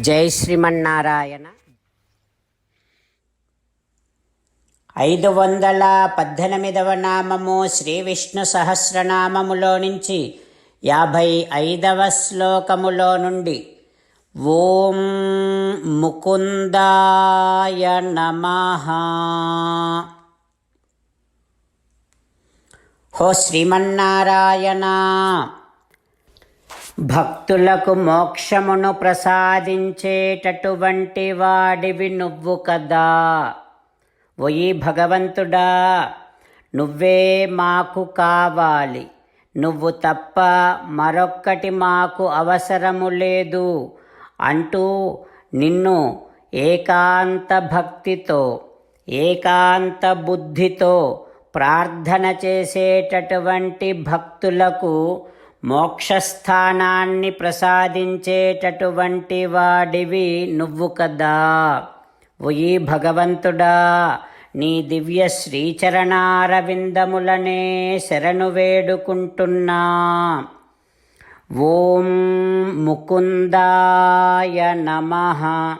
జై శ్రీమన్నారాయణ. ఐదు వందల పద్దెనిమిదవ నామము శ్రీ విష్ణు సహస్రనామములో నుంచి యాభై ఐదవ శ్లోకములో నుండి ఓం ముకుందాయ నమ. హో శ్రీమన్నారాయణ. భక్తులకు మోక్షమును ప్రసాదించేటటువంటి వాడివి నువ్వు కదా. ఒయి భగవంతుడా నువ్వే మాకు కావాలి. నువ్వు తప్ప మరొక్కటి మాకు అవసరము లేదు అంటూ నిన్ను ఏకాంత భక్తితో ఏకాంత బుద్ధితో ప్రార్థన చేసేటటువంటి భక్తులకు మోక్షస్థానాన్ని ప్రసాదించేటటువంటి వాడివి నువ్వు కదా. ఒయి భగవంతుడా నీ దివ్య శ్రీచరణారవిందములనే శరణు వేడుకుంటున్నా. ఓం ముకుందాయ నమః.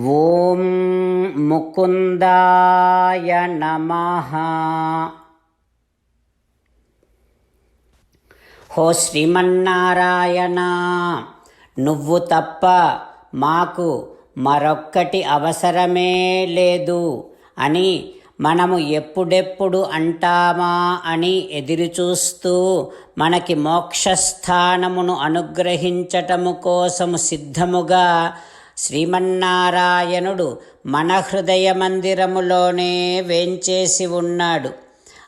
ఓం ముకుందాయ నమః. హో శ్రీమన్నారాయణ నువ్వు తప్ప మాకు మరొక్కటి అవసరమే లేదు అని మనము ఎప్పుడెప్పుడు అంటామా అని ఎదురుచూస్తూ మనకి మోక్షస్థానమును అనుగ్రహించటము కోసము సిద్ధముగా శ్రీమన్నారాయణుడు మన హృదయ మందిరములోనే వేంచేసి ఉన్నాడు.